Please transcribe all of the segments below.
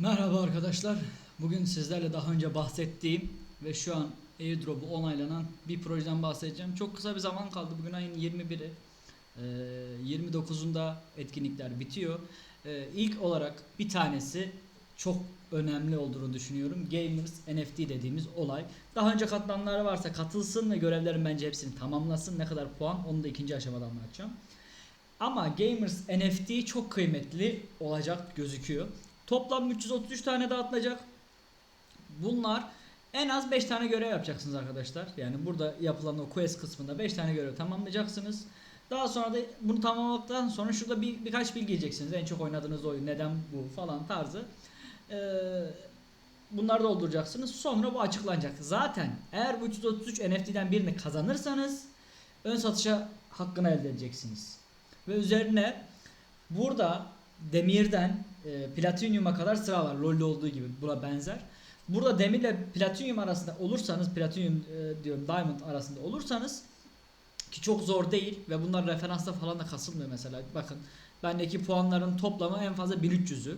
Merhaba arkadaşlar. Bugün sizlerle daha önce bahsettiğim ve şu an airdrop'u onaylanan bir projeden bahsedeceğim. Çok kısa bir zaman kaldı. Bugün ayın 21'i. Ee, 29'unda etkinlikler bitiyor. Ee, ilk olarak bir tanesi çok önemli olduğunu düşünüyorum. Gamers NFT dediğimiz olay. Daha önce katılanlar varsa katılsın ve görevlerin bence hepsini tamamlasın. Ne kadar puan onu da ikinci aşamada anlatacağım. Ama Gamers NFT çok kıymetli olacak gözüküyor. Toplam 333 tane dağıtılacak. Bunlar en az 5 tane görev yapacaksınız arkadaşlar. Yani burada yapılan o quest kısmında 5 tane görev tamamlayacaksınız. Daha sonra da bunu tamamladıktan sonra şurada bir birkaç bilgi yiyeceksiniz. En çok oynadığınız oyun neden bu falan tarzı. Ee, bunları dolduracaksınız. Sonra bu açıklanacak. Zaten eğer bu 333 NFT'den birini kazanırsanız ön satışa hakkını elde edeceksiniz. Ve üzerine burada demirden e, platinyuma kadar sıra var. LoL'de olduğu gibi buna benzer. Burada demirle platinyum arasında olursanız, platinyum e, diyorum diamond arasında olursanız ki çok zor değil ve bunlar referansta falan da kasılmıyor mesela. Bakın bendeki puanların toplamı en fazla 1300'ü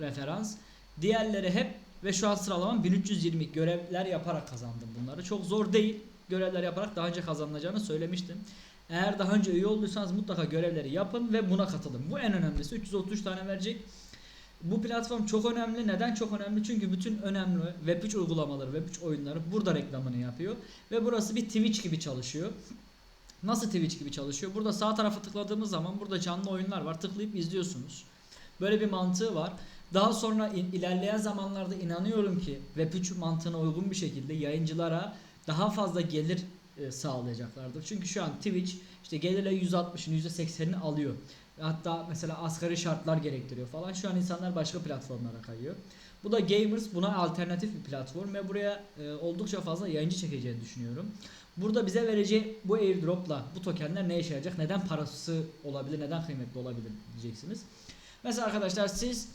referans. Diğerleri hep ve şu an sıralamam 1320 görevler yaparak kazandım bunları. Çok zor değil. Görevler yaparak daha önce kazanılacağını söylemiştim. Eğer daha önce üye olduysanız mutlaka görevleri yapın ve buna katılın. Bu en önemlisi. 333 tane verecek. Bu platform çok önemli. Neden çok önemli? Çünkü bütün önemli Web3 uygulamaları, Web3 oyunları burada reklamını yapıyor. Ve burası bir Twitch gibi çalışıyor. Nasıl Twitch gibi çalışıyor? Burada sağ tarafa tıkladığımız zaman burada canlı oyunlar var. Tıklayıp izliyorsunuz. Böyle bir mantığı var. Daha sonra ilerleyen zamanlarda inanıyorum ki Web3 mantığına uygun bir şekilde yayıncılara daha fazla gelir sağlayacaklardır. Çünkü şu an Twitch işte gelirle %60'ını %80'ini alıyor. Hatta mesela asgari şartlar gerektiriyor falan. Şu an insanlar başka platformlara kayıyor. Bu da Gamers buna alternatif bir platform ve buraya e, oldukça fazla yayıncı çekeceğini düşünüyorum. Burada bize vereceği bu airdropla bu tokenler ne işe yarayacak? Neden parası olabilir? Neden kıymetli olabilir diyeceksiniz. Mesela arkadaşlar siz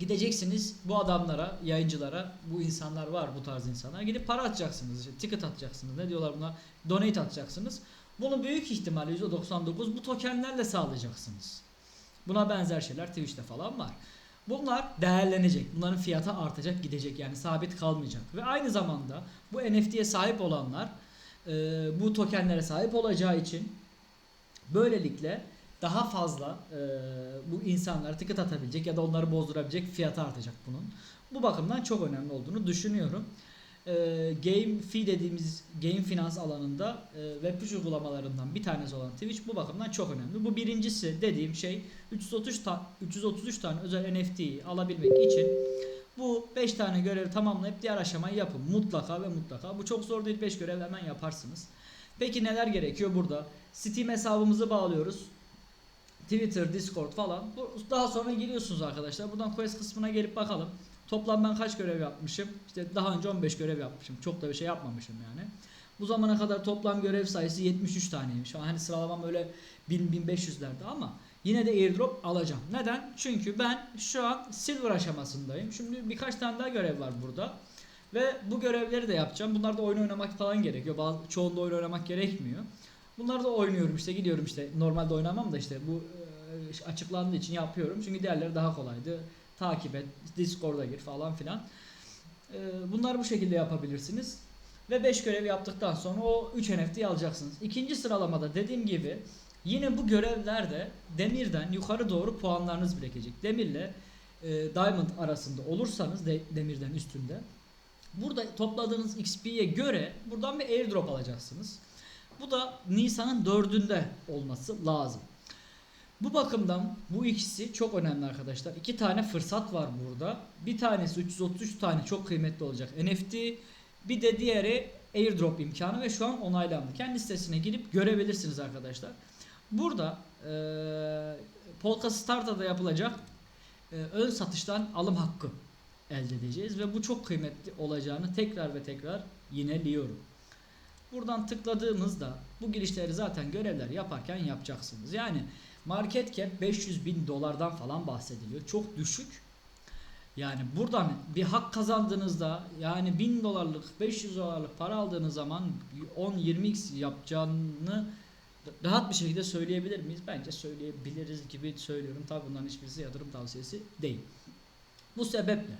gideceksiniz bu adamlara, yayıncılara, bu insanlar var bu tarz insanlar. Gidip para atacaksınız, işte ticket atacaksınız. Ne diyorlar buna? Donate atacaksınız. Bunu büyük ihtimalle %99 bu tokenlerle sağlayacaksınız. Buna benzer şeyler Twitch'te falan var. Bunlar değerlenecek. Bunların fiyatı artacak, gidecek. Yani sabit kalmayacak. Ve aynı zamanda bu NFT'ye sahip olanlar e, bu tokenlere sahip olacağı için böylelikle daha fazla e, bu insanlara ticket atabilecek ya da onları bozdurabilecek fiyatı artacak bunun. Bu bakımdan çok önemli olduğunu düşünüyorum. E, game fee dediğimiz game finans alanında e, Web3 uygulamalarından bir tanesi olan Twitch bu bakımdan çok önemli. Bu birincisi dediğim şey 333 ta 333 tane özel NFT'yi alabilmek için bu 5 tane görevi tamamlayıp diğer aşamayı yapın. Mutlaka ve mutlaka. Bu çok zor değil. 5 görev hemen yaparsınız. Peki neler gerekiyor burada? Steam hesabımızı bağlıyoruz. Twitter, Discord falan. Daha sonra giriyorsunuz arkadaşlar. Buradan quest kısmına gelip bakalım. Toplam ben kaç görev yapmışım? İşte daha önce 15 görev yapmışım. Çok da bir şey yapmamışım yani. Bu zamana kadar toplam görev sayısı 73 taneymiş. Şu an hani sıralamam öyle 1000-1500'lerde ama yine de airdrop alacağım. Neden? Çünkü ben şu an silver aşamasındayım. Şimdi birkaç tane daha görev var burada. Ve bu görevleri de yapacağım. Bunlarda oyun oynamak falan gerekiyor. Bazı, çoğunda oyun oynamak gerekmiyor. Bunları da oynuyorum işte gidiyorum işte normalde oynamam da işte bu e, açıklandığı için yapıyorum. Çünkü diğerleri daha kolaydı. Takip et, Discord'a gir falan filan. E, Bunları bu şekilde yapabilirsiniz. Ve 5 görev yaptıktan sonra o 3 NFT'yi alacaksınız. İkinci sıralamada dediğim gibi yine bu görevlerde demirden yukarı doğru puanlarınız birikecek. Demirle e, diamond arasında olursanız de, demirden üstünde burada topladığınız XP'ye göre buradan bir airdrop alacaksınız. Bu da Nisan'ın 4'ünde olması lazım. Bu bakımdan bu ikisi çok önemli arkadaşlar. İki tane fırsat var burada. Bir tanesi 333 tane çok kıymetli olacak NFT. Bir de diğeri airdrop imkanı ve şu an onaylandı. Kendi sitesine girip görebilirsiniz arkadaşlar. Burada eee Polka Starta'da yapılacak eee, ön satıştan alım hakkı elde edeceğiz ve bu çok kıymetli olacağını tekrar ve tekrar yineliyorum. Buradan tıkladığımızda bu girişleri zaten görevler yaparken yapacaksınız. Yani market cap 500 bin dolardan falan bahsediliyor. Çok düşük. Yani buradan bir hak kazandığınızda yani 1000 dolarlık 500 dolarlık para aldığınız zaman 10-20x yapacağını rahat bir şekilde söyleyebilir miyiz? Bence söyleyebiliriz gibi söylüyorum. Tabi bunların hiçbirisi yatırım tavsiyesi değil. Bu sebeple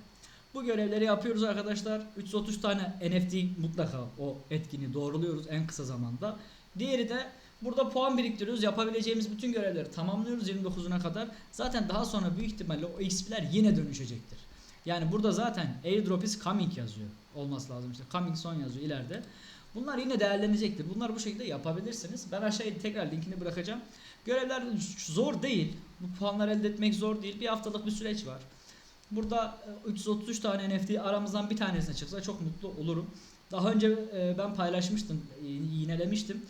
bu görevleri yapıyoruz arkadaşlar. 330 tane NFT mutlaka o etkini doğruluyoruz en kısa zamanda. Diğeri de burada puan biriktiriyoruz. Yapabileceğimiz bütün görevleri tamamlıyoruz 29'una kadar. Zaten daha sonra büyük ihtimalle o XP'ler yine dönüşecektir. Yani burada zaten airdrop is coming yazıyor. Olması lazım işte. Coming son yazıyor ileride. Bunlar yine değerlenecektir. Bunlar bu şekilde yapabilirsiniz. Ben aşağıya tekrar linkini bırakacağım. Görevler zor değil. Bu puanlar elde etmek zor değil. Bir haftalık bir süreç var. Burada e, 333 tane NFT aramızdan bir tanesine çıksa çok mutlu olurum. Daha önce e, ben paylaşmıştım, e, yinelemiştim.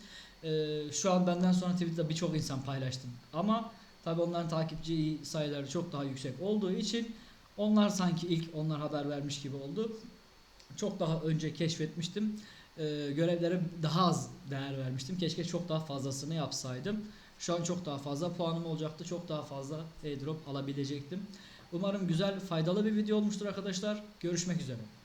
E, Şu an benden sonra Twitter'da birçok insan paylaştım. Ama tabii onların takipçi sayıları çok daha yüksek olduğu için onlar sanki ilk onlar haber vermiş gibi oldu. Çok daha önce keşfetmiştim. E, Görevlere daha az değer vermiştim. Keşke çok daha fazlasını yapsaydım. Şu an çok daha fazla puanım olacaktı. Çok daha fazla airdrop alabilecektim. Umarım güzel, faydalı bir video olmuştur arkadaşlar. Görüşmek üzere.